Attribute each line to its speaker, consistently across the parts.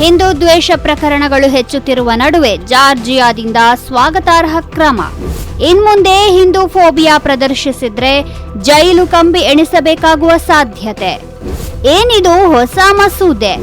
Speaker 1: ಹಿಂದೂ ದ್ವೇಷ ಪ್ರಕರಣಗಳು ಹೆಚ್ಚುತ್ತಿರುವ ನಡುವೆ ಜಾರ್ಜಿಯಾದಿಂದ ಸ್ವಾಗತಾರ್ಹ ಕ್ರಮ. ಇನ್ಮುಂದೆ ಹಿಂದೂ ಫೋಬಿಯಾ ಪ್ರದರ್ಶಿಸಿದ್ರೆ ಜೈಲು ಕಂಬಿ ಎಣಿಸಬೇಕಾಗುವ ಸಾಧ್ಯತೆ. ಏನಿದು ಹೊಸ ಮಸೂದೆ?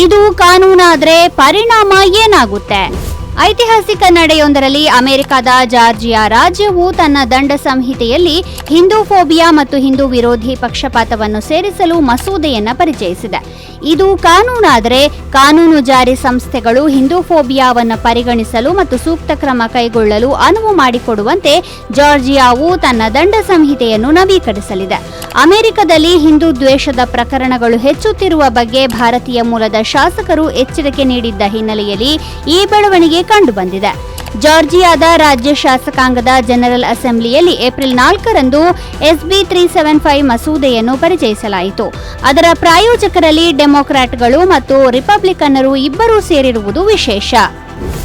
Speaker 1: ಇದು ಕಾನೂನಾದ್ರೆ ಪರಿಣಾಮ ಏನಾಗುತ್ತೆ? ಐತಿಹಾಸಿಕ ನಡೆಯೊಂದರಲ್ಲಿ ಅಮೆರಿಕದ ಜಾರ್ಜಿಯಾ ರಾಜ್ಯವು ತನ್ನ ದಂಡ ಸಂಹಿತೆಯಲ್ಲಿ ಹಿಂದೂ ಫೋಬಿಯಾ ಮತ್ತು ಹಿಂದೂ ವಿರೋಧಿ ಪಕ್ಷಪಾತವನ್ನು ಸೇರಿಸಲು ಮಸೂದೆಯನ್ನು ಪರಿಚಯಿಸಿದೆ. ಇದು ಕಾನೂನಾದರೆ ಕಾನೂನು ಜಾರಿ ಸಂಸ್ಥೆಗಳು ಹಿಂದೂ ಫೋಬಿಯಾವನ್ನು ಪರಿಗಣಿಸಲು ಮತ್ತು ಸೂಕ್ತ ಕ್ರಮ ಕೈಗೊಳ್ಳಲು ಅನುವು ಮಾಡಿಕೊಡುವಂತೆ ಜಾರ್ಜಿಯಾವು ತನ್ನ ದಂಡ ಸಂಹಿತೆಯನ್ನು ನವೀಕರಿಸಲಿದೆ. ಅಮೆರಿಕದಲ್ಲಿ ಹಿಂದೂ ದ್ವೇಷದ ಪ್ರಕರಣಗಳು ಹೆಚ್ಚುತ್ತಿರುವ ಬಗ್ಗೆ ಭಾರತೀಯ ಮೂಲದ ಶಾಸಕರು ಎಚ್ಚರಿಕೆ ನೀಡಿದ್ದ ಹಿನ್ನೆಲೆಯಲ್ಲಿ ಈ ಬೆಳವಣಿಗೆ ಕಂಡುಬಂದಿದೆ. ಜಾರ್ಜಿಯಾದ ರಾಜ್ಯ ಶಾಸಕಾಂಗದ ಜನರಲ್ ಅಸೆಂಬ್ಲಿಯಲ್ಲಿ ಏಪ್ರಿಲ್ ನಾಲ್ಕರಂದು ಎಸ್ಬಿ ತ್ರೀ ಸೆವೆನ್ ಫೈವ್ ಮಸೂದೆಯನ್ನು ಪರಿಚಯಿಸಲಾಯಿತು. ಅದರ ಪ್ರಾಯೋಜಕರಲ್ಲಿ ಡೆಮೊಕ್ರಾಟ್ಗಳು ಮತ್ತು ರಿಪಬ್ಲಿಕನ್ನರು ಇಬ್ಬರೂ ಸೇರಿರುವುದು ವಿಶೇಷ.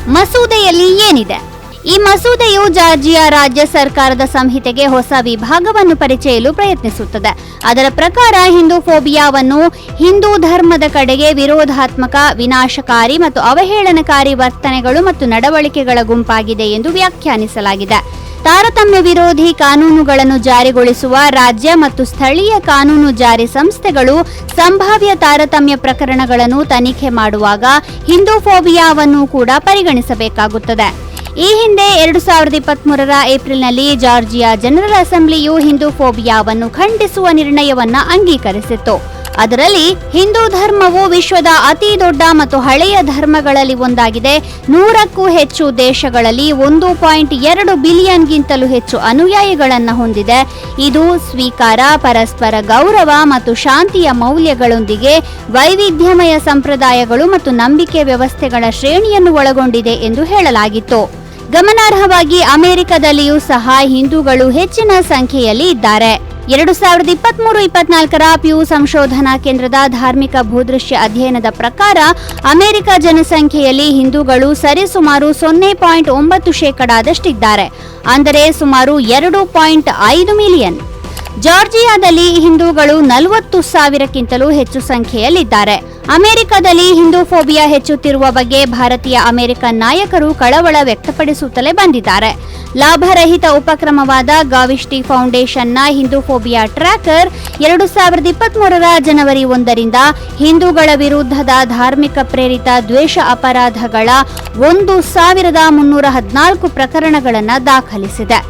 Speaker 1: ಮಸೂದೆಯಲ್ಲಿ ಏನಿದೆ? ಈ ಮಸೂದೆಯು ಜಾರ್ಜಿಯಾ ರಾಜ್ಯ ಸರ್ಕಾರದ ಸಂಹಿತೆಗೆ ಹೊಸ ವಿಭಾಗವನ್ನು ಪರಿಚಯಲು ಪ್ರಯತ್ನಿಸುತ್ತದೆ. ಅದರ ಪ್ರಕಾರ ಹಿಂದೂ ಫೋಬಿಯಾವನ್ನು ಹಿಂದೂ ಧರ್ಮದ ಕಡೆಗೆ ವಿರೋಧಾತ್ಮಕ, ವಿನಾಶಕಾರಿ ಮತ್ತು ಅವಹೇಳನಕಾರಿ ವರ್ತನೆಗಳು ಮತ್ತು ನಡವಳಿಕೆಗಳ ಗುಂಪಾಗಿದೆ ಎಂದು ವ್ಯಾಖ್ಯಾನಿಸಲಾಗಿದೆ. ತಾರತಮ್ಯ ವಿರೋಧಿ ಕಾನೂನುಗಳನ್ನು ಜಾರಿಗೊಳಿಸುವ ರಾಜ್ಯ ಮತ್ತು ಸ್ಥಳೀಯ ಕಾನೂನು ಜಾರಿ ಸಂಸ್ಥೆಗಳು ಸಂಭಾವ್ಯ ತಾರತಮ್ಯ ಪ್ರಕರಣಗಳನ್ನು ತನಿಖೆ ಮಾಡುವಾಗ ಹಿಂದೂ ಫೋಬಿಯಾವನ್ನು ಕೂಡ ಪರಿಗಣಿಸಬೇಕಾಗುತ್ತದೆ. ಈ ಹಿಂದೆ ಎರಡು ಸಾವಿರದ ಇಪ್ಪತ್ಮೂರರ ಏಪ್ರಿಲ್ನಲ್ಲಿ ಜಾರ್ಜಿಯಾ ಜನರಲ್ ಅಸೆಂಬ್ಲಿಯು ಹಿಂದೂ ಫೋಬಿಯಾವನ್ನು ಖಂಡಿಸುವ ನಿರ್ಣಯವನ್ನ ಅಂಗೀಕರಿಸಿತ್ತು. ಅದರಲ್ಲಿ ಹಿಂದೂ ಧರ್ಮವು ವಿಶ್ವದ ಅತಿ ದೊಡ್ಡ ಮತ್ತು ಹಳೆಯ ಧರ್ಮಗಳಲ್ಲಿ ಒಂದಾಗಿದೆ. ನೂರಕ್ಕೂ ಹೆಚ್ಚು ದೇಶಗಳಲ್ಲಿ ಒಂದು ಪಾಯಿಂಟ್ ಎರಡು ಬಿಲಿಯನ್ಗಿಂತಲೂ ಹೆಚ್ಚು ಅನುಯಾಯಿಗಳನ್ನು ಹೊಂದಿದೆ. ಇದು ಸ್ವೀಕಾರ, ಪರಸ್ಪರ ಗೌರವ ಮತ್ತು ಶಾಂತಿಯ ಮೌಲ್ಯಗಳೊಂದಿಗೆ ವೈವಿಧ್ಯಮಯ ಸಂಪ್ರದಾಯಗಳು ಮತ್ತು ನಂಬಿಕೆ ವ್ಯವಸ್ಥೆಗಳ ಶ್ರೇಣಿಯನ್ನು ಒಳಗೊಂಡಿದೆ ಎಂದು ಹೇಳಲಾಗಿತ್ತು. ಗಮನಾರ್ಹವಾಗಿ ಅಮೆರಿಕದಲ್ಲಿಯೂ ಸಹ ಹಿಂದೂಗಳು ಹೆಚ್ಚಿನ ಸಂಖ್ಯೆಯಲ್ಲಿ ಇದ್ದಾರೆ. ಎರಡು ಸಾವಿರದ ಇಪ್ಪತ್ಮೂರು ಇಪ್ಪತ್ನಾಲ್ಕರ ಪ್ಯೂ ಸಂಶೋಧನಾ ಕೇಂದ್ರದ ಧಾರ್ಮಿಕ ಭೂದೃಶ್ಯ ಅಧ್ಯಯನದ ಪ್ರಕಾರ ಅಮೆರಿಕ ಜನಸಂಖ್ಯೆಯಲ್ಲಿ ಹಿಂದೂಗಳು ಸರಿಸುಮಾರು ಸೊನ್ನೆ ಪಾಯಿಂಟ್ ಒಂಬತ್ತು ಶೇಕಡಾದಷ್ಟಿದ್ದಾರೆ. ಅಂದರೆ ಸುಮಾರು ಎರಡು ಪಾಯಿಂಟ್ ಐದು ಮಿಲಿಯನ್. ಜಾರ್ಜಿಯಾದಲ್ಲಿ ಹಿಂದೂಗಳು ನಲವತ್ತು ಸಾವಿರಕ್ಕಿಂತಲೂ ಹೆಚ್ಚು ಸಂಖ್ಯೆಯಲ್ಲಿದ್ದಾರೆ. ಅಮೆರಿಕದಲ್ಲಿ ಹಿಂದೂ ಫೋಬಿಯಾ ಹೆಚ್ಚುತ್ತಿರುವ ಬಗ್ಗೆ ಭಾರತೀಯ ಅಮೆರಿಕ ನಾಯಕರು ಕಳವಳ ವ್ಯಕ್ತಪಡಿಸುತ್ತಲೇ ಬಂದಿದ್ದಾರೆ. ಲಾಭರಹಿತ ಉಪಕ್ರಮವಾದ ಗಾವಿಷ್ಟಿ ಫೌಂಡೇಶನ್ನ ಹಿಂದೂ ಫೋಬಿಯಾ ಟ್ರ್ಯಾಕರ್ ಎರಡು ಸಾವಿರದ ಇಪ್ಪತ್ಮೂರರ ಜನವರಿ ಒಂದರಿಂದ ಹಿಂದೂಗಳ ವಿರುದ್ಧದ ಧಾರ್ಮಿಕ ಪ್ರೇರಿತ ದ್ವೇಷ ಅಪರಾಧಗಳ ಒಂದು ಸಾವಿರದ ಮುನ್ನೂರ ಹದಿನಾಲ್ಕು ಪ್ರಕರಣಗಳನ್ನು ದಾಖಲಿಸಿದೆ.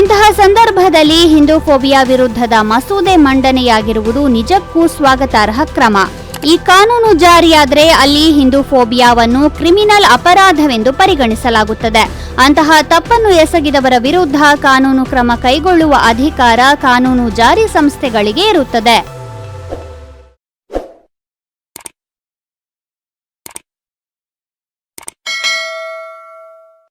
Speaker 1: ಇಂತಹ ಸಂದರ್ಭದಲ್ಲಿ ಹಿಂದೂ ಫೋಬಿಯಾ ವಿರುದ್ಧದ ಮಸೂದೆ ಮಂಡನೆಯಾಗಿರುವುದು ನಿಜಕ್ಕೂ ಸ್ವಾಗತಾರ್ಹ ಕ್ರಮ. ಈ ಕಾನೂನು ಜಾರಿಯಾದರೆ ಅಲ್ಲಿ ಹಿಂದೂ ಫೋಬಿಯಾವನ್ನು ಕ್ರಿಮಿನಲ್ ಅಪರಾಧವೆಂದು ಪರಿಗಣಿಸಲಾಗುತ್ತದೆ. ಅಂತಹ ತಪ್ಪನ್ನು ಎಸಗಿದವರ ವಿರುದ್ಧ ಕಾನೂನು ಕ್ರಮ ಕೈಗೊಳ್ಳುವ ಅಧಿಕಾರ ಕಾನೂನು ಜಾರಿ ಸಂಸ್ಥೆಗಳಿಗೆ ಇರುತ್ತದೆ.